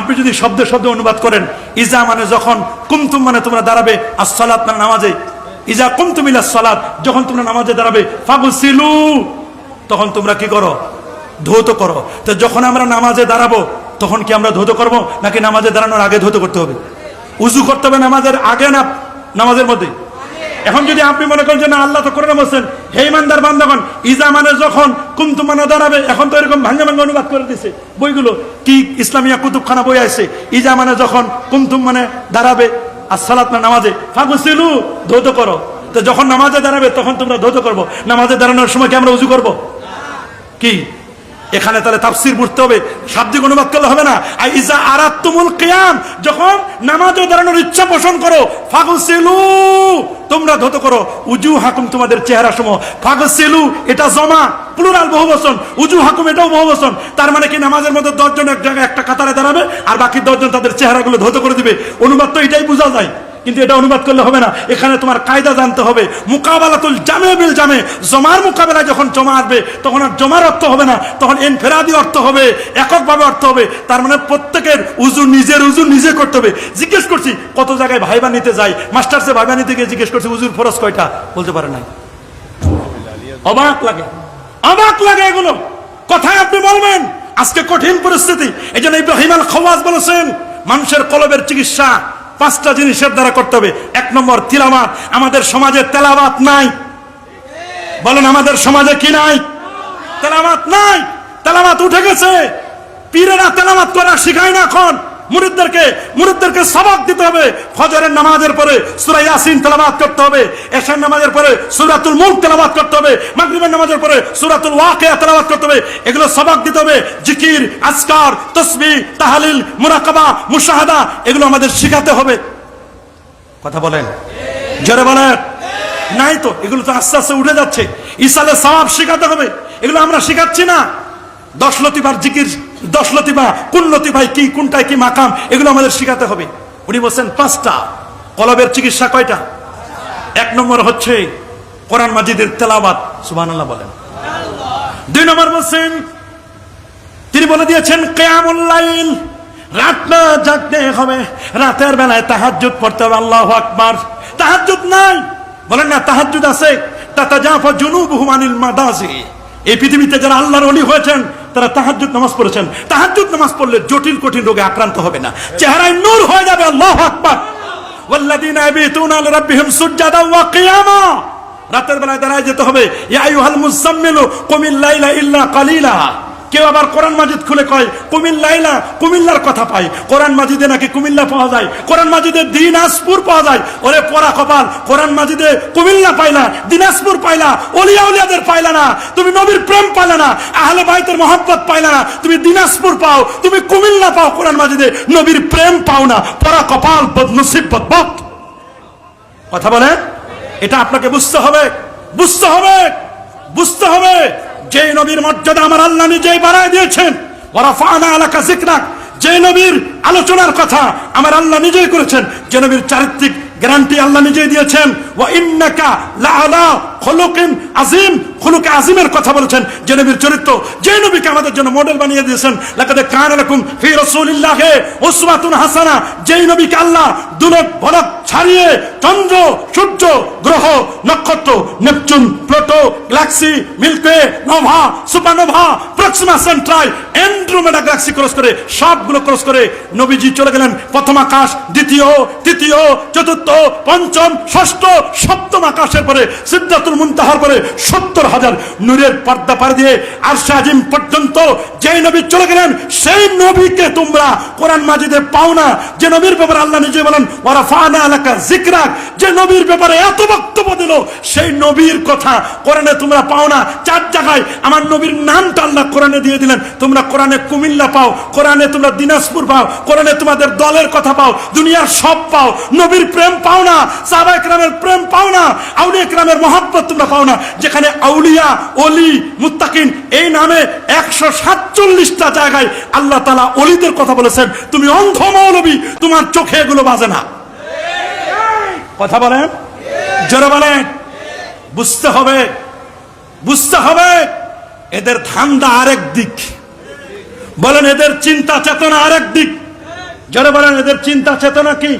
আপনি যদি শব্দে শব্দে অনুবাদ করেন, ইজা মানে যখন কুমতুম মানে তোমরা দাঁড়াবে, আসসালাত মানে নামাজে। ইজা কুমতুম ইলা সালাত যখন তোমরা নামাজে দাঁড়াবে, ফাগুসিলু, তখন তোমরা কি করো? ধৌত করো। তো যখন আমরা নামাজে দাঁড়াবো, তখন কি আমরা ধৌত করব? নাকি নামাজে দাঁড়ানোর আগে ধৌত করতে হবে? উজু করতে হবে নামাজের আগে না নামাজের মধ্যে? এখন যদি আপনি মনে করেন যে না, আল্লাহ তো করে বলছেন, হে ইমানদার বান্ধবন ইজা মানে যখন কুমতু মানে দাঁড়াবে, এখন তো এরকম ভাঙ্গা ভাঙ্গা অনুবাদ করে দিছে বইগুলো। কি ইসলামিয়া কুতুবখানা বই আছে, ইজা মানে যখন কুমতুম মানে দাঁড়াবে, আর সালাত না নামাজে, ফাগুসিলু, ধৌত করো। তো যখন নামাজে দাঁড়াবে, তখন তোমরা ধৌত করব। নামাজে দাঁড়ানোর সময় কি আমরা উজু করব? কি? এখানে তাহলে তাফসির বুঝতে হবে। শাব্দিক অনুবাদ করলে হবে না। আর ইজা আরাত্তুমুল কিয়াম, যখন নামাজে দাঁড়ানোর ইচ্ছা পোষণ করো, ফাগসিলু, তোমরা ধত করো উজু হাকুম তোমাদের চেহারা সময় ফাগসিলু, এটা জমা, প্লুরাল বহু বচন উজু হাকুম এটাও বহু বচন তার মানে কি নামাজের মধ্যে দশজন এক জায়গায় একটা কাতারে দাঁড়াবে, আর বাকি দশজন তাদের চেহারাগুলো ধত করে দিবে। অনুবাদ তো এটাই বোঝা যায়। কিন্তু এটা অনুবাদ করলে হবে না। এখানে তোমার কায়দা জানতে হবে। মুকাবালাতুল জামে বিল জামে। জমার মোকাবেলা যখন জমা আসবে, তখন আর জমার অর্থ হবে না। তখন এনফেরাদি অর্থ হবে, এককভাবে অর্থ হবে। তার মানে প্রত্যেকের উজু নিজের উজু নিজে করতে হবে। জিজ্ঞেস করছি, কত জায়গায় ভাইবা নিতে যাই মাস্টার্সে ভাইবা নিতে গিয়ে জিজ্ঞেস করছি উজুর ফরজ কয়টা? বলতে পারে নাই। অবাক লাগে। অবাক লাগে এগুলো। কথায় আপনি বলবেন, আজকে কঠিন পরিস্থিতি। এই জন্য ইব্রাহিম আল খওয়াজ বলেছেন, মানুষের কলবের চিকিৎসা পাঁচটা জিনিসের দ্বারা করতে হবে। এক নম্বর তিলাবাত আমাদের সমাজে তেলাবাত নাই। বলেন, আমাদের সমাজে কি নাই? তেলাবাত নাই। তেলাবাত উঠে গেছে। পীরেরা তেলাবাত করা শিখায় না এখন। মুরিদদেরকে মুরিদদেরকে সবক দিতে হবে। ফজরের নামাজের পরে সূরা ইয়াসিন তেলাওয়াত করতে হবে। এশার নামাজের পরে সূরাতুল মুলক তেলাওয়াত করতে হবে। মাগরিবের নামাজের পরে সূরাতুল ওয়াকিয়া তেলাওয়াত করতে হবে। এগুলো সবক দিতে হবে। জিকির, আজকার তসবিহ তাহলিল, মুরাকাবা, মুশাহাদা, এগুলো আমাদের শিখাতে হবে। কথা বলেন? জোরে বলেন? নাই তো, এগুলো তো আস্তে আস্তে উঠে যাচ্ছে। ইসালে সওয়াব শিখাতে হবে। এগুলো আমরা শিখাচ্ছি না। দশ লতিবার জিকির দশ লতিবা কোন লতিভাই কি, কোনটায় কি মাকাম, এগুলো আমাদের শিখাতে হবে। উনি বলছেন, পাঁচটা। কলবের চিকিৎসা কয়টা? এক নম্বর হচ্ছে কোরআন মাজিদের তেলাবাত সুবহানাল্লাহ বলেন। দুই নম্বর বলছেন, তিনি বলে দিয়েছেন কেয়ামুল্লাইল রাত না জাগতে হবে, রাতের বেলায় তাহাজ্জুদ পড়তে হবে, আল্লাহ আকবার। তাহাজ্জুদ নাই। বলেন না, তাহাজ্জুদ আছে। তাতা জাফা জুনুবুহুম আনিল মাদাজি। এই পৃথিবীতে যারা আল্লাহর ওলি হয়েছেন তারা তাহাজ্জুদ নামাজ পড়েছেন তাহাজ্জুদ নামাজ পড়লে জটিল কঠিন রোগে আক্রান্ত হবে না চেহারায় নূর হয়ে যাবে আল্লাহ আকবার والذين يبيتون لربهم سجدا وقياما রাতের বেলায় দাঁড়ায় যেতে হবে ইয়া আইয়ুহাল মুজাম্মিলু কুমিল লাইলা ইল্লা কালিলা কেউ আবার কোরআন মাজিদ খুলে কয় কুমিল্লাইলা কুমিল্লার কথা পাই। কোরআন মাজিদে নাকি কুমিল্লা পাওয়া যায়? কোরআন মাজিদে দিনাজপুর পাওয়া যায়? ওরে পড়া কপাল, কোরআন মাজিদে কুমিল্লা পাইলা, দিনাজপুর পাইলা ওলিয়া উলিয়াদের পাইলা না, তুমি নবীর প্রেম পাইলা না, আহলে বাইতের মহব্বত পাইলা না, তুমি দিনাজপুর পাও, তুমি কুমিল্লা পাও, কোরআন মাজিদে নবীর প্রেম পাও না। পড়া কপাল, বদনসিব বদবত কথা বলে এটা আপনাকে বুঝতে হবে বুঝতে হবে বুঝতে হবে। যে নবীর মর্যাদা আমার আল্লাহ নিজেই বাড়ায় দিয়েছেন। ওরা ফানা এলাকা জিকরাক যে নবীর আলোচনার কথা আমার আল্লাহ নিজেই করেছেন। যে নবীর চারিত্রিক গ্যারান্টি আল্লাহ নিজেই দিয়েছেন। ওয়া ইন্নাকা লাআলা খুলুকিন আজিম খুলুকে আজিমের কথা বলেছেন। যে নবীর চরিত্র যে নবীকে আমাদের জন্য মডেল বানিয়ে দিয়েছেন। লাকাদ কানা লাকুম ফি রাসূলিল্লাহি উসওয়াতুন হাসানা। যেই নবীকে আল্লাহ দুলক ভলক ছাড়িয়ে চন্দ্র, সূর্য, গ্রহ, নক্ষত্র, Neptune, Pluto galaxy Milky nova supernova Proxima Centauri Andromeda galaxy cross করে সবগুলো ক্রস করে নবীজি চলে গেলেন প্রথম আকাশ, দ্বিতীয়, তৃতীয়, চতুর্থ, পঞ্চম, ষষ্ঠ, সপ্তম আকাশের পরে সিদ্ধাতুল মুনতাহার পরে সত্তর হাজার নূরের পর্দা পার দিয়ে আর পর্যন্ত যেই নবী চলে গেলেন, সেই নবীকে তোমরা কোরআন মাজিদে পাও না। যে নবীর ব্যাপারে আল্লাহ নিজে বলেন ওরা ফানা এলাকা জিকরাক যে নবীর ব্যাপারে এত বক্তব্য দিল, সেই নবীর কথা কোরআনে তোমরা পাও না। চার জায়গায় আমার নবীর নামটা আল্লাহ কোরআনে দিয়ে দিলেন। তোমরা কোরআনে কুমিল্লা পাও, কোরআনে তোমরা দিনাজপুর পাও, কোরআনে তোমাদের দলের কথা পাও, দুনিয়ার সব পাও। নবীর প্রেম পাও না, সাহাবা একরামের প্রেম পাও না, আউলিয়া একরামের মহাব্বত তোমরা পাও না। যেখানে আউলিয়া অলি মুত্তাকিন, এই নামে একশো সাতচল্লিশটা জায়গায় আল্লাহ তালা অলিদের কথা বলেছেন। তুমি অন্ধ মৌলবী, তোমার চোখে এগুলো বাজে না। কথা বলেন? জোরে বলেন? বুঝতে হবে। বুঝতে হবে, এদের ধান্দা আরেক দিক। বলেন, এদের চিন্তা চেতনা আরেক দিক। যারা বলেন, এদের চিন্তা চেতনা কি?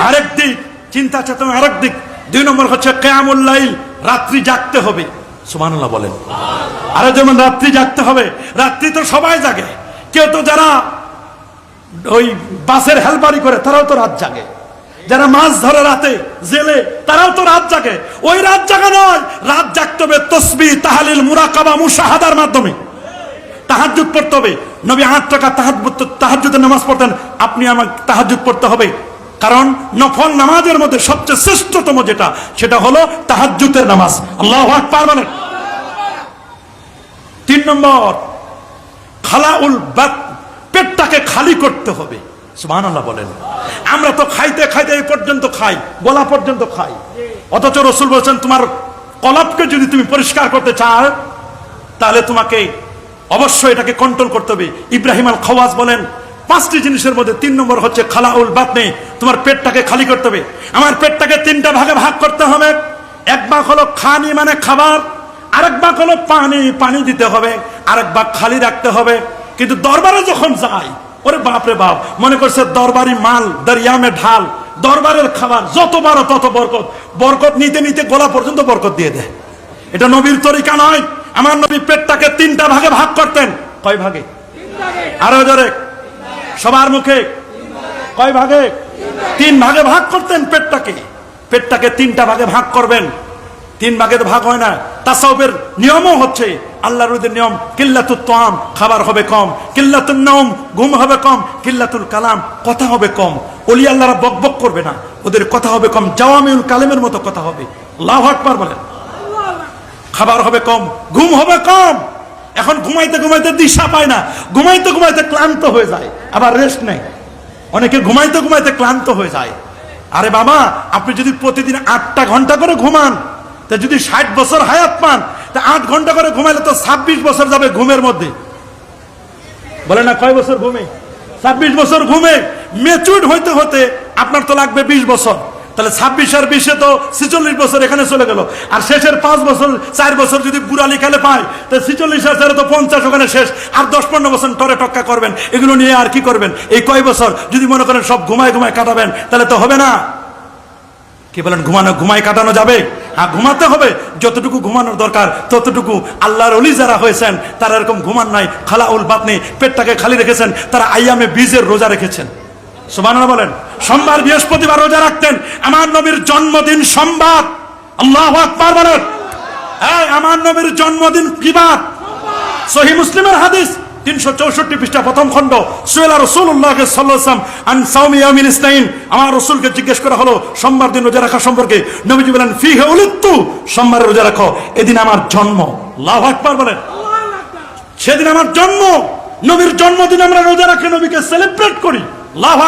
আরেক দিক। চিন্তা চেতনা আরেক দিক। দুই নম্বর হচ্ছে কেয়ামুল্লাইল রাত্রি জাগতে হবে। সুবহানাল্লাহ বলেন। আরও যেমন রাত্রি জাগতে হবে, রাত্রি তো সবাই জাগে। কেউ তো যারা ওই বাসের হেলপারি করে, তারাও তো রাত জাগে। যারা মাছ ধরে রাতে, জেলে, তারাও তো রাত জাগে। ওই রাত জাগা নয়, রাত জাগতে হবে তসবি, তাহালিল মুরাকাবা মুশাহাদার মাধ্যমে। তাহাজ্জুদ পড়তে হবে। নবী আট টাকা তাহাজ্জুদ তাহাজ্জুদের নামাজ পড়তেন। আপনি আমার তাহাজ্জুদ পড়তে হবে। কারণ নফল নামাজের মধ্যে সবচেয়ে শ্রেষ্ঠতম যেটা, সেটা হলো তাহাজ্জুদের নামাজ। আল্লাহ আকবার বলেন। তিন নম্বর, খালাউল বাত পেটটাকে খালি করতে হবে। সুবহানাল্লাহ বলেন। আমরা তো খাইতে খাইতে এই পর্যন্ত খাই, গলা পর্যন্ত খাই। অথচ রসুল বলছেন, তোমার কলাপকে যদি তুমি পরিষ্কার করতে চাও, তাহলে তোমাকে অবশ্যই এটাকে কন্ট্রোল করতে হবে। ইব্রাহিম আল খওয়াজ বলেন, পাঁচটি জিনিসের মধ্যে তিন নম্বর হচ্ছে খালাউল বাতনে, তোমার পেটটাকে খালি করতে হবে। আমার পেটটাকে তিনটা ভাগে ভাগ করতে হবে। এক ভাগ হলো খানি মানে খাবার, আরেক ভাগ হলো পানি পানি দিতে হবে, আরেক ভাগ খালি রাখতে হবে। কিন্তু দরবারে যখন যাই ওরে বাপরে বাপ, মনে করছে দরবারি মাল, দরিয়ামে ঢাল, দরবারের খাবার, যত বারো তত বরকত। বরকত নিতে নিতে গোলা পর্যন্ত বরকত দিয়ে দেয়। এটা নবীর তরিকা নয়। আমার নবী পেটটাকে তিনটা ভাগে ভাগ করতেন। কয় ভাগে? আরও জোরে। সবার মুখে। কয় ভাগে? তিন ভাগে ভাগ করতেন পেটটাকে। পেটটাকে তিনটা ভাগে ভাগ করবেন। তিন ভাগে তো ভাগ হয় না। তাসাউবের নিয়মও হচ্ছে, আল্লাহর রুদের নিয়ম কিল্লাতুল তাম, খাবার হবে কম কিল্লাতুল নম ঘুম হবে কম, কিল্লাতুল কালাম, কথা হবে কম। অলি আল্লাহরা বক করবে না, ওদের কথা হবে কম, জাওয়ামিউল কালেমের মতো কথা হবে। আল্লাহ আকবার বলেন। খাবার হবে কম, ঘুম হবে কম। এখন ঘুমাইতে ঘুমাইতে দিশা পায় না, ঘুমাইতে ঘুমাইতে ক্লান্ত হয়ে যায়, আবার রেস্ট নেই অনেকে ঘুমাইতে ঘুমাইতে ক্লান্ত হয়ে যায়। আরে বাবা, আপনি যদি প্রতিদিন আটটা ঘণ্টা করে ঘুমান তা যদি ষাট বছর হায়াত পান, তা আট ঘণ্টা করে ঘুমাইলে তো ছাব্বিশ বছর যাবে ঘুমের মধ্যে। বলে না, কয় বছর ঘুমে? ছাব্বিশ বছর ঘুমে মেচুর হইতে হতে আপনার তো লাগবে বিশ বছর। তাহলে ছাব্বিশ আর বিশে তো ছিচল্লিশ বছর এখানে চলে গেল। আর শেষের পাঁচ বছর, চার বছর যদি বুড়ালি খেলে পায়, তো ছিচল্লিশ আর তো পঞ্চাশ ওখানে শেষ। আর দশ পনেরো বছর টরে টক্কা করবেন। এগুলো নিয়ে আর কি করবেন? এই কয় বছর যদি মনে করেন সব ঘুমায় ঘুমায় কাটাবেন, তাহলে তো হবে না। কি বলেন, ঘুমানো ঘুমাই কাটানো যাবে? হ্যাঁ ঘুমাতে হবে। যতটুকু ঘুমানোর দরকার, ততটুকু আল্লাহর অলি যারা হয়েছেন, তারা এরকম ঘুমান নাই। খালা খালাউল বাতনি পেটটাকে খালি রেখেছেন, তারা আইয়ামে বীজের রোজা রেখেছেন। সুবহানাল্লাহ বলেন, সোমবার, বৃহস্পতিবার রোজা রাখতেন। আমার নবীর জন্মদিন সোমবার। আল্লাহ আকবার বলেন। আমার নবীর জন্মদিন কিবার সহি মুসলিমের হাদিস। তিনশো চৌষট্টি পৃষ্ঠা প্রথম খণ্ড আমার রসুলকে জিজ্ঞেস করা হলো, সোমবার দিন রোজা রাখা সম্পর্কে? বলেন ফি হে রোজা রাখো। এদিন আমার জন্ম। লাভ সেদিন আমার জন্ম। নবীর জন্মদিন আমরা রোজা রাখি, নবীকে সেলিব্রেট করি। লাভ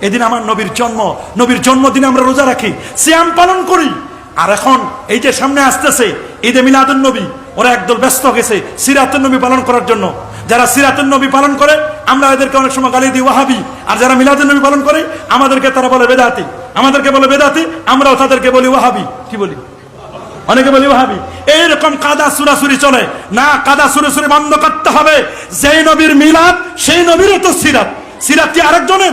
এদিন আমার নবীর জন্ম। নবীর জন্মদিনে আমরা রোজা রাখি, সিয়াম পালন করি। আর এখন এই যে সামনে আসতেছে ঈদে মিলাদুন নবী, ওরা একদল ব্যস্ত গেছে সিরাতুন নবী পালন করার জন্য। যারা সিরাতুন নবী পালন করে, আমরা এদেরকে অনেক সময় গালি দিই, ওয়াহাবি। আর যারা মিলাদুন নবী পালন করে, আমাদেরকে তারা বলে বেদাতি। আমাদেরকে বলে বেদাতি, আমরাও তাদেরকে বলি ওয়াহাবি। কি বলি? অনেকে বলি ভাবি এইরকম কাদা সুরাসুরি চলে। না, কাদা সুরাসুরি বন্ধ করতে হবে। যেই নবীর মিলাদ, সেই নবীর তো সিরাত। সিরাত কি আরেকজনের?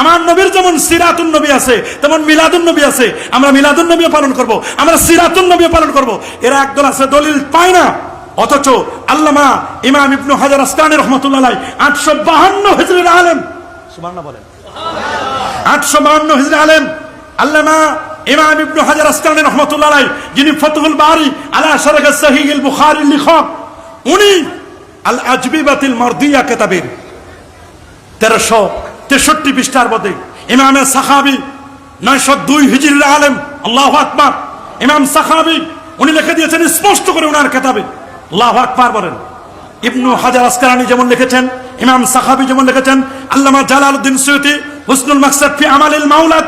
আমার নবীর যেমন সিরাতুন নবী আছে তেমন মিলাদুন নবী আছে আমরা মিলাদুন নবী পালন করব আমরা সিরাতুন নবী পালন করব। এরা একদল আছে দলিল পায় না। অথচ আল্লামা ইমাম ইবনু হাজার আসকানি রহমতুল্লাহ আটশো বাহান্ন হিজরির আলেম। সুবহানাল্লাহ বলেন। আটশো বাহান্ন হিজরি আলেম। আল্লামা ইমাম ইবনু হাজার আসকানি রহমতুল্লাহ যিনি ফতুহুল বারি আলা শরহ সহিহুল বুখারীর লিখক উনি আল আজবিবাতিল মারদিয়া কিতাবের তেরোশো তেষট্টি পৃষ্ঠার মধ্যে ইমামে সাহাবি নয়শো দুই হিজরির আলেম, আল্লাহ আকবার। ইমাম সাহাবি, উনি লিখে দিয়েছেন স্পষ্ট করে উনার কেতাবে। আল্লাহ আকবার বলেন। ইবনু হাজার আসকারানি যেমন লিখেছেন, ইমাম সাহাবি যেমন লিখেছেন, আল্লামা জালালউদ্দিন সৈয়দি হুসনুল মাকসাদ ফি আমালিল মাউলাদ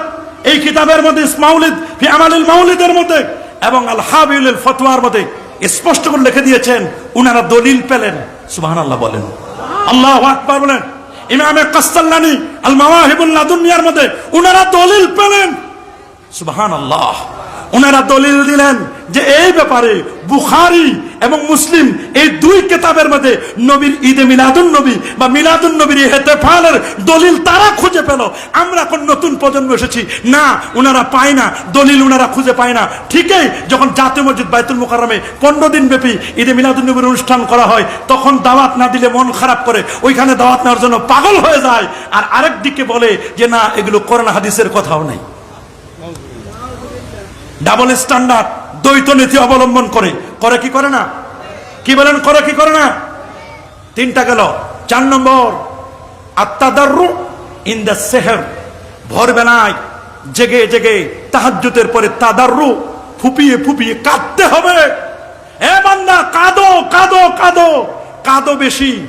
এই কিতাবের মধ্যে মাউলিদ ফি আমালিল মাউলিদের মধ্যে এবং আল হাবিল ফতোয়ার মধ্যে স্পষ্ট করে লিখে দিয়েছেন, উনারা দলিল পেলেন। সুবহানাল্লাহ বলেন। আল্লাহ আকবার বলেন। ইমামে কাস্তাল্লানি আল মাওয়াহিবুল্লাহ দুনিয়ার মধ্যে উনারা দলিল পেলেন। সুবহানাল্লাহ। উনারা দলিল দিলেন যে এই ব্যাপারে বুখারি এবং মুসলিম এই দুই কেতাবের মধ্যে নবীর ঈদে মিলাদুন নবী বা মিলাদুন নবীর হেতেফালের দলিল তারা খুঁজে পেল। আমরা এখন নতুন প্রজন্ম এসেছি। না, ওনারা পায় না। দলিল ওনারা খুঁজে পায় না। ঠিকই, যখন জাতীয় মসজিদ বাইতুল মুকাররমে পনেরো দিন ব্যাপী ঈদে মিলাদুন নবীর অনুষ্ঠান করা হয়, তখন দাওয়াত না দিলে মন খারাপ করে। ওইখানে দাওয়াত নেওয়ার জন্য পাগল হয়ে যায়। আর আরেক দিকে বলে যে, না, এগুলো করোনা হাদিসের কথাও নেই। ডাবল স্ট্যান্ডার্ড দ্বৈত নীতি অবলম্বন করে। করে কি করে না? কি বলেন, করে কি করে না? তিনটা গেল। চার নম্বর, আত্মাদারু ইন দ্য সেহের। ভোরবেলায় জেগে জেগে তাহাজ্জুদের পরে তাদারু, ফুপিয়ে ফুপিয়ে কাঁদতে হবে। এ বান্দা, কাঁদো কাঁদো কাঁদো। কাঁদো বেশি,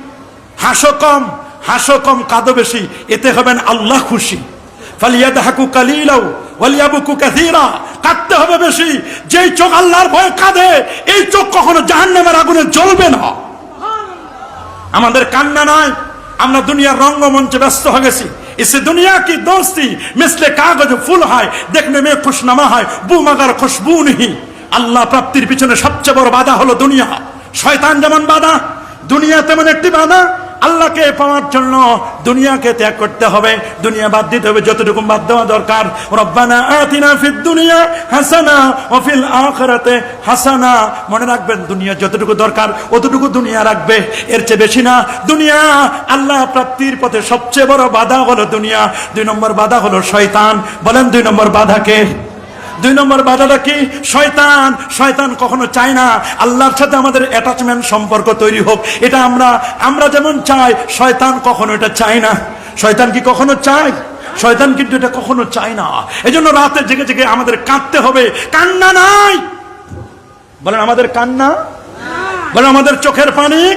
হাসো কম হাসো কম, কাঁদো বেশি। এতে হবেন আল্লাহ খুশি। ফালিয়াদহাকু কালিলাও ওয়ালিয়াবুকু কাসীরা কাঁদতে হবে বেশি যেই চোখ আল্লাহর ভয়ে কাঁদে এই চোখ কখনো জাহান্নামের আগুনে জ্বলবে না আমাদের কান্না নাই আমরা দুনিয়ার রঙ্গমঞ্চে ব্যস্ত হয়ে গেছি इसे दुनिया की दोस्ती मिसले कागज फूल है देखने में खुशनमा है बू मगर खुशबू नहीं আল্লাহ প্রাপ্তির পিছনে সবচেয়ে বড় বাধা হলো দুনিয়া শয়তান যেমন বাধা দুনিয়া তেমন একটি বাধা আল্লাহকে পাওয়ার জন্য দুনিয়াকে ত্যাগ করতে হবে, দুনিয়া বাদ দিতে হবে যতটুকু বাদ দেওয়া দরকার। রব্বানা আতিনা ফিদ দুনিয়া হাসানা ও ফিল আখিরাতে হাসানা। মনে রাখবেন, দুনিয়া যতটুকু দরকার, অতটুকু দুনিয়া রাখবে। এর চেয়ে বেশি না, দুনিয়া আল্লাহ প্রাপ্তির পথে সবচেয়ে বড় বাধা হলো দুনিয়া। দুই নম্বর বাধা হলো শয়তান। বলেন, দুই নম্বর বাধাকে দুই নম্বর বাধাটা কি? শয়তান শয়তান কখনো চায় না। আল্লাহর সাথে আমাদের অ্যাটাচমেন্ট সম্পর্ক তৈরি হোক। এটা আমরা আমরা যেমন চাই, শয়তান কখনো এটা চায় না। শয়তান কি কখনো চায়? শয়তান কিন্তু এটা কখনো চায় না। এজন্য রাতে জেগে জেগে আমাদের কাঁদতে হবে। কান্না নাই! বলেন, আমাদের কান্না? বলেন, আমাদের চোখের পানি?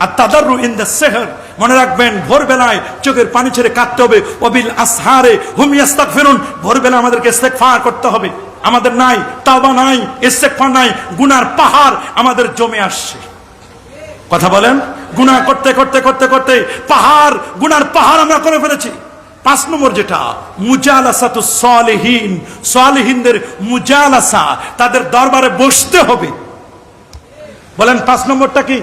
আর তাদারু ইন দ্য সেহর। মনে রাখবেন, ভোরবেলায় চোখের পানি ছেড়ে কাঁদতে হবে। অবিল আসহারে হুম ইয়াস্তাক ফেরুন ভোরবেলা আমাদেরকে ইস্তেগফার করতে হবে। আমাদের নাই, তাওবা নাই, ইস্তেগফার নাই, গুনার পাহাড় আমাদের জমে আসছে। কথা বলেন? গুনাহ করতে করতে করতে করতে পাহাড়, গুনার পাহাড় আমরা করে ফেলেছি। পাঁচ নম্বর যেটা মুজালাসা তো সালেহীন। সালেহীনদের মুজালাসা, তাদের দরবারে বসতে হবে। বলেন, পাঁচ নম্বরটা কি?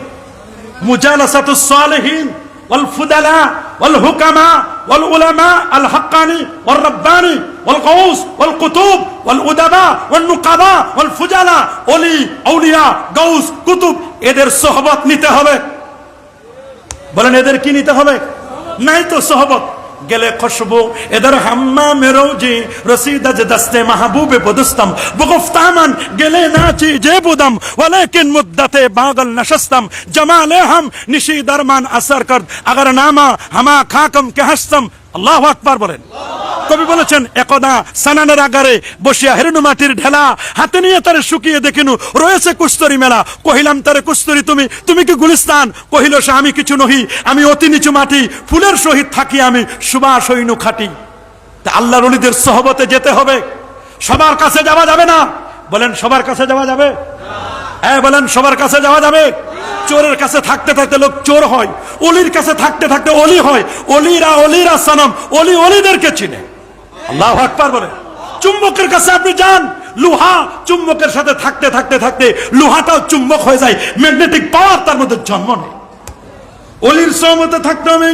মুজালাসা তো সালেহীন। والفضلاء والحكماء والعلماء الحقاني والرباني والغوث والقطب والأدباء والنقباء والفجلاء অলি আউলিয়া গৌস কুতুব এদের সহবত নিতে হবে বলেন এদের কি নিতে হবে নাই তো সহবত গেলে খসবো এদের হাম্মা মেরোজি রসিদ আজ দস্তে মাহবুবে বদস্তম। বগফতামান গেলে নাচি যে বুদম, ওয়ালাকিন মুদ্দতে বাগল নশস্তম। জমালে হাম নিশি দরমান আসর কর, আগর নামা হামা খাকম কে হস্তম আল্লাহু আকবার বলেন। কবি বলেছেন একদা সানানের আগারে বসিয়া হেরুনু মাটির ঢেলা হাতে নিয়ে তারে শুকিয়ে দেখিনু রয়েছে কুস্তরি মেলা। কহিলাম তারে কুস্তরি তুমি তুমি কি গুলিস্তান? কহিল সে আমি কিছু নহি আমি অতি নিচু মাটি ফুলের সহিত থাকি আমি সুবাস হইনু খাটি। তা আল্লাহ রলিদের সহবতে যেতে হবে। সবার কাছে যাওয়া যাবে না? বলেন সবার কাছে যাওয়া যাবে? হ্যাঁ বলেন সবার কাছে যাওয়া যাবে? চোরের কাছে থাকতে থাকতে লোক চোর হয়। অলির কাছে থাকতে থাকতে অলি হয়। অলিরা অলিরা সানাম অলি অলিদেরকে চিনে। আল্লাহ আকবার বলে। চুম্বকের কাছে আপনি যান। লোহা চুম্বকের সাথে থাকতে থাকতে থাকতে লোহাটাও চুম্বক হয়ে যায়। ম্যাগনেটিক পাওয়ার তার মধ্যে জন্ম নেয়। অলির সহমতে থাকতে হবে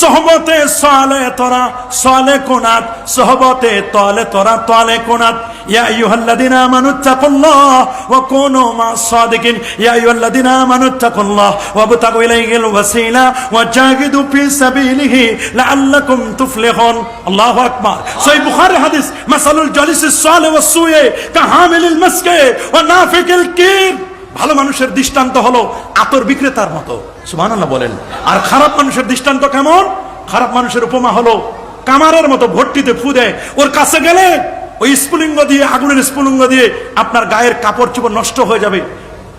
সহবতে সালে তোরা সালে কোনাত, সহবতে তলে তোরা তলে কোনাত। ইয়া আইয়ুহাল্লাযিনা আমানু তাকুল্লাহ ওয়া কুনু মা'আস সাদিকিন। ইয়া আইয়ুহাল্লাযিনা আমানু তাকুল্লাহ ওয়া বতাগু ইলাইহিল ওয়াসিলা ওয়া জাহিদু ফি সাবিলিহি লাআল্লাকুম তুফলিহুন। আল্লাহু আকবার। সহিহ বুখারী হাদিস, মাসালুল জালিসিস সালে ওয়াস সুয়ে কাহামিলিল মাসকে ওয়া নাফিকিল কির। ভালো মানুষের দৃষ্টান্ত হলো আতর বিক্রেতার মতো। সুবহানাল্লাহ বলেন। আর খারাপ মানুষের দৃষ্টান্ত কেমন? খারাপ মানুষের উপমা হলো কামারের মতো ভর্তিতে ফু দেয়। ওর কাছে গেলে ওই স্ফুলিঙ্গ দিয়ে, আগুনের স্ফুলিঙ্গ দিয়ে আপনার গায়ের কাপড় চোপড় নষ্ট হয়ে যাবে।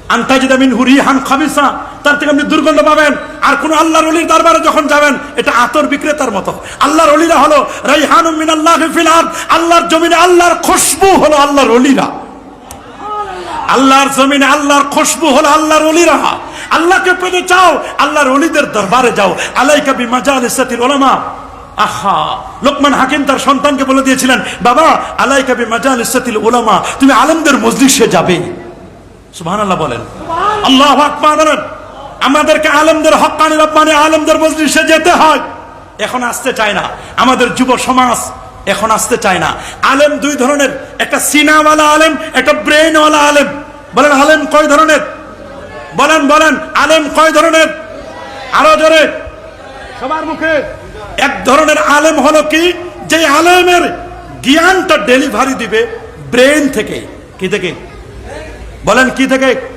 আন্তাজিদামিন হুরি হান খাবিসা। তার থেকে আপনি দুর্গন্ধ পাবেন। আর কোন আল্লাহর অলির দরবারে যখন যাবেন, এটা আতর বিক্রেতার মতো। আল্লাহর অলিরা হলো রাইহান মিন আল্লাহ ফিল আল্লাহর জমিনে আল্লাহর খুশবু হলো আল্লাহর অলিরা আল্লাহর জমিনে আল্লাহর খুশবু হলো আল্লাহর অলি অলিরা আল্লাহকে পেতে চাও আল্লাহর অলিদের দরবারে যাও। আলাইকা বি মাজালিসাতিল উলামা। আহা লোকমান হাকিম তার সন্তানকে বলে দিয়েছিলেন বাবা আলাই কাবি মাজাল ইসাতিল ওলামা তুমি আলেমদের মজলিসে যাবে। সুবহানাল্লাহ বলেন। আল্লাহ আকবার আমাদেরকে আলেমদের হক্কানি রব্বানি আলেমদের মজলিসে যেতে হয়। এখন আসতে চায় না। আমাদের যুব সমাজ এখন আসতে চায় না। আলেম দুই ধরনের। একটা সিনাওয়ালা আলেম একটা ব্রেনওয়ালা আলেম। বলেন আলেম কয় ধরনের? বলেন বলেন আলেম কয় ধরনের? আরও জোরে। সবার মুখে। এক ধরনের আলেম হলো কি? যে আলেমের জ্ঞানটা ডেলিভারি দিবে ব্রেন থেকে। কি থেকে? বলেন কি থেকে?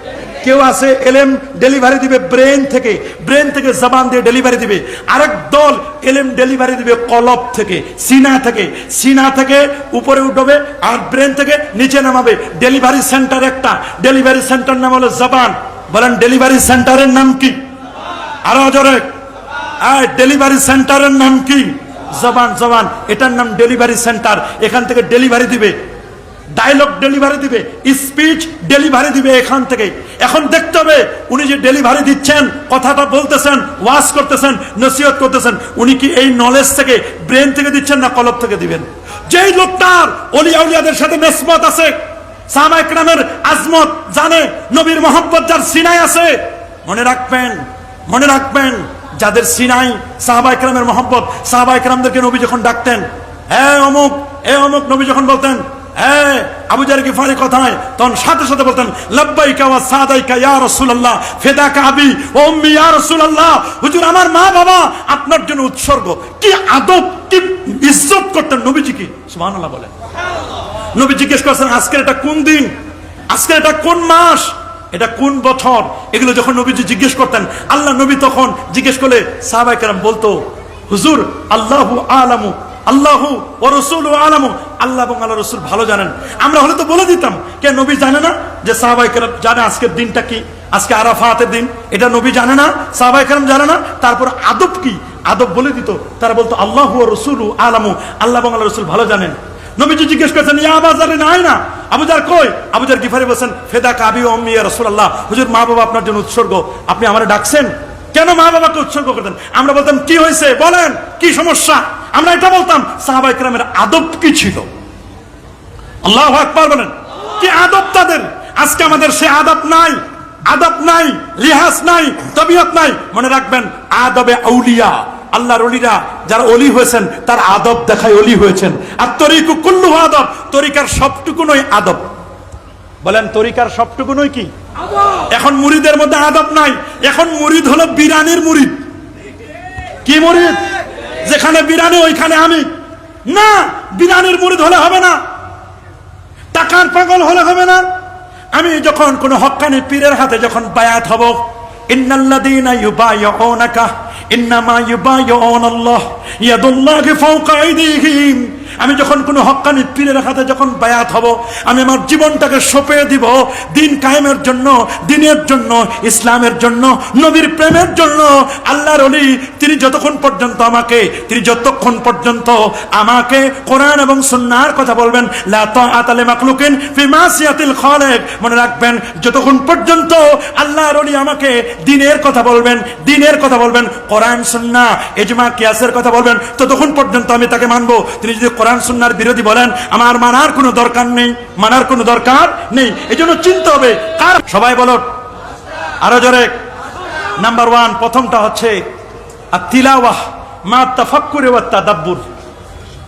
কেউ আছে এলেম ডেলিভারি দিবে ব্রেন থেকে ব্রেন থেকে জবান দিয়ে ডেলিভারি দিবে। আরেক দল এলেম ডেলিভারি দিবে কলব থেকে, সিনা থেকে। সিনা থেকে উপরে উঠবে আর ব্রেন থেকে নিচে নামাবে। ডেলিভারি সেন্টার একটা। ডেলিভারি সেন্টার নাম হলো জবান। বলেন, ডেলিভারি সেন্টারের নাম কি? আরও জোরে। ডেলিভারি সেন্টারের নাম কি? জবান জবান। এটার নাম ডেলিভারি সেন্টার। এখান থেকে ডেলিভারি দিবে। ডায়লগ ডেলিভারি দিবে স্পিচ ডেলিভারি দিবে এখান থেকে। এখন দেখতে হবে, উনি যে ডেলিভারি দিচ্ছেন, কথাটা বলতেছেন ওয়াশ করতেছেন, নসিহত করতেছেন, উনি কি এই নলেজ থেকে ব্রেন থেকে দিচ্ছেন না কলব থেকে দিবেন? যেই লোকটার অলিয়া উলিয়াদের সাথে মেসমত আছে, সাহাবা একরামের আজমত জানে, নবীর মোহাম্মদ যার সিনাই আছে। মনে রাখবেন মনে রাখবেন, যাদের সিনাই সাহাবা একরামের মোহাম্মদ সাহাবা একরামদেরকে নবী যখন ডাকতেন হ্যাঁ অমুক, এ অমুক, নবী যখন বলতেন হ্যাঁ আবু গিফারি কথায় তখন সাথে সাথে বলতেন লব্বাইকা ওয়া সাদাইকা ইয়া রাসূলুল্লাহ ফিদাকা আবি ওয়া উম্মি ইয়া রাসূলুল্লাহ। হুজুর আমার মা বাবা আপনার জন্য উৎসর্গ। কি আদব কি ইজ্জত করতেন নবীজিকে সুবহানাল্লাহ বলেন। নবী জিজ্ঞেস করছেন আজকের এটা কোন দিন? আজকের এটা কোন মাস? এটা কোন বছর? এগুলো যখন নবীজি জিজ্ঞেস করতেন আল্লাহ নবী তখন জিজ্ঞেস করলে সাহাবাই কেরাম বলতো হুজুর আল্লাহু আলামু আল্লাহু ও রসুল আলামু আল্লাহ এবং আল্লাহ রসুল ভালো জানেন। আমরা হলে তো বলে দিতাম, কে নবী জানে না যে সাহাবাই কেরাম জানে আজকের দিনটা কি? আজকে আরাফাতের দিন। এটা নবী জানে না সাহাবাই কেরাম জানে না। তারপর আদব কি? আদব বলে দিত। তারা বলতো, আল্লাহ ও রসুল আলামু আল্লাহ এবং আল্লাহ রসুল ভালো জানেন। নবীজি জিজ্ঞেস করেছেন, ইয়া আবাজারে নাই না? আবুজার কই? আবুজার গিফারি বলছেন, ফেদা কাবি ও মিয়া রাসূলুল্লাহ। হুজুর মা বাবা আপনার জন্য উৎসর্গ। আপনি আমারে ডাকছেন? কেন মা বাবাকে উৎসর্গ করতেন আমরা বলতাম, কি হয়েছে? বলেন, কি সমস্যা? আমরা এটা বলতাম সাহাবা ইকরামের আদব কি ছিল? আল্লাহ আকবার বলেন, কি আদব তাদের? আজকে আমাদের সে আদব নাই আদব নাই লিহাজ নাই, তবিয়ত নাই। মনে রাখবেন, আদবে আউলিয়া, আল্লাহর অলিরা যারা অলি হয়েছেন, তার আদব দেখায় অলি হয়েছেন। আর তরিকু কুল্লু আদব, তরিকার সবটুকুনই আদব। বলেন, তরিকার সবটুকুনই কি? এখন মুরিদের মধ্যে আদব নাই। এখন মুরিদ হলো বিরানির মুরিদ কি মুরিদ যেখানে বিরানি, ওইখানে আমি। না, বিরানির মুরিদ হলে হবে না। টাকার পাগল হলে হবে না। আমি যখন কোন হক্কানি পীরের হাতে যখন বায়াত হব, ইন্নাল্লাযীনা ইউবাইয়ুনাকা ইন্নামা ইউবাইয়ুনাল্লাহ ইয়াদুল্লাহি ফাওকা আইদিহিম আমি যখন কোনো হক্কানি পীরের হাতে যখন বায়াত হব, আমি আমার জীবনটাকে সঁপে দিব দিন কায়েমের জন্য, দিনের জন্য, ইসলামের জন্য, নবীর প্রেমের জন্য। আল্লাহর অলি তিনি যতক্ষণ পর্যন্ত আমাকে, তিনি যতক্ষণ পর্যন্ত আমাকে কোরআন এবং সুন্নাহর কথা বলবেন, লা তাআতালে মাকলুকিন ফি মাসিয়াতিল মনে রাখবেন, যতক্ষণ পর্যন্ত আল্লাহর অলি আমাকে দিনের কথা বলবেন, দিনের কথা বলবেন, কোরআন, সুন্নাহ, ইজমা, কিয়াসের কথা বলবেন, ততক্ষণ পর্যন্ত আমি তাকে মানবো। তিনি যদি কোরআন সুন্নার বিরোধী বলেন, আমার মানার কোনো দরকার নেই, মানার কোনো দরকার নেই। এই জন্য চিনতে হবে, কার সবাই বলো, আরও জোরে। নাম্বার ওয়ান প্রথমটা হচ্ছে আর তিলাওয়াহ মা তাফাক্কুরে ওয়া তাদাব্বুর।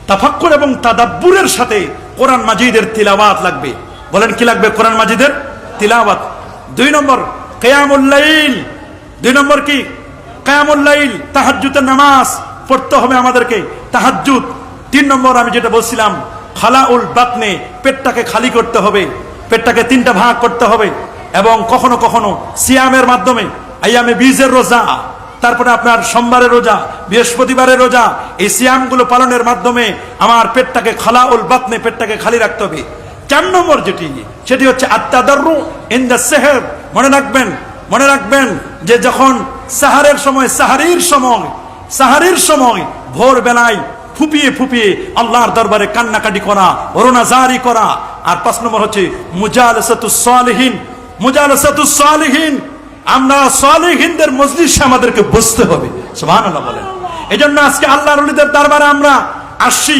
তাফাক্কুর এবং তাদাব্বুরের সাথে কোরআন মাজিদের তিলাওয়াত লাগবে। বলেন কি লাগবে কোরআন মাজিদের তিলাওয়াত? দুই নম্বর কেয়ামুল্লাইল দুই নম্বর কি? কেয়ামুল্লাইল তাহাজ্জুতের নামাজ পড়তে হবে আমাদেরকে। তাহাজ্জুদ তিন নম্বর আমি যেটা বলছিলাম খালা উল বাতনে পেটটাকে খালি করতে হবে, পেটটাকে তিনটা ভাগ করতে হবে এবং কখনো কখনো সিয়ামের মাধ্যমে, আইয়ামে বীজের রোজা, তারপরে আপনার সোমবারের রোজা, বৃহস্পতিবারের রোজা, এই সিয়ামগুলো পালনের মাধ্যমে আমার পেটটাকে খালা উল বাতনে পেটটাকে খালি রাখতে হবে। চার নম্বর যেটি, সেটি হচ্ছে আত্মাদর্রু ইন দ্য সেহের মনে রাখবেন মনে রাখবেন যে যখন সাহারের সময়, সাহারির সময় সাহারির সময় ভোর বেলায় ফুপিয়ে ফুপিয়ে আল্লাহর দরবারে কান্নাকাটি করা অরুণা জারি করা। আর পাঁচ নম্বর হচ্ছে মুজালসাতুসালিহীন মুজালসাতুসালিহীন আমরা সালিহিনদের মজলিসে আমাদেরকে বসতে হবে। সুবহানাল্লাহ বলেন। এজন্য আজকে আল্লাহর অলিদের দরবারে আমরা আসছি।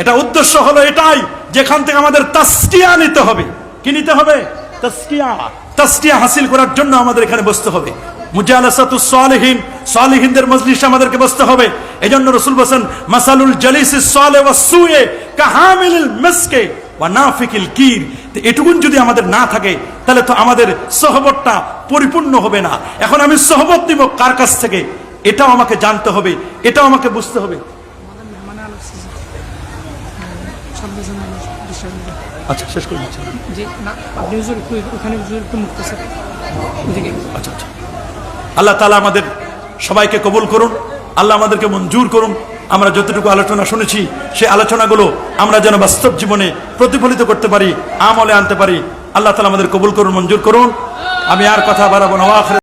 এটা উদ্দেশ্য হলো এটাই, যেখান থেকে আমাদের তাস্কিয়া নিতে হবে। কি নিতে হবে? তাস্কিয়া তাস্কিয়া হাসিল করার জন্য আমাদের এখানে বসতে হবে। মুজালাসাতু সালেহীন সালেহীনদের মজলিসে আমাদেরকে বসতে হবে। এজন্য রসুল বসেন মাসালুল জালিসি সালে ওয়া সুয়ে কাহামিলিল মিসকে ওয়া নাফিকিল কির। এটুকুন যদি আমাদের না থাকে তাহলে তো আমাদের সহবতটা পরিপূর্ণ হবে না। এখন আমি সহবত নিব কার কাছ থেকে? এটাও আমাকে জানতে হবে এটাও আমাকে বুঝতে হবে। আচ্ছা শেষ করে দিচ্ছি। আচ্ছা আচ্ছা। আল্লাহ তালা আমাদের সবাইকে কবুল করুন। আল্লাহ আমাদেরকে মঞ্জুর করুন। আমরা যতটুকু আলোচনা শুনেছি, সেই আলোচনাগুলো আমরা যেন বাস্তব জীবনে প্রতিফলিত করতে পারি, আমলে আনতে পারি। আল্লাহ তালা আমাদের কবুল করুন, মঞ্জুর করুন। আমি আর কথা বাড়াবো না।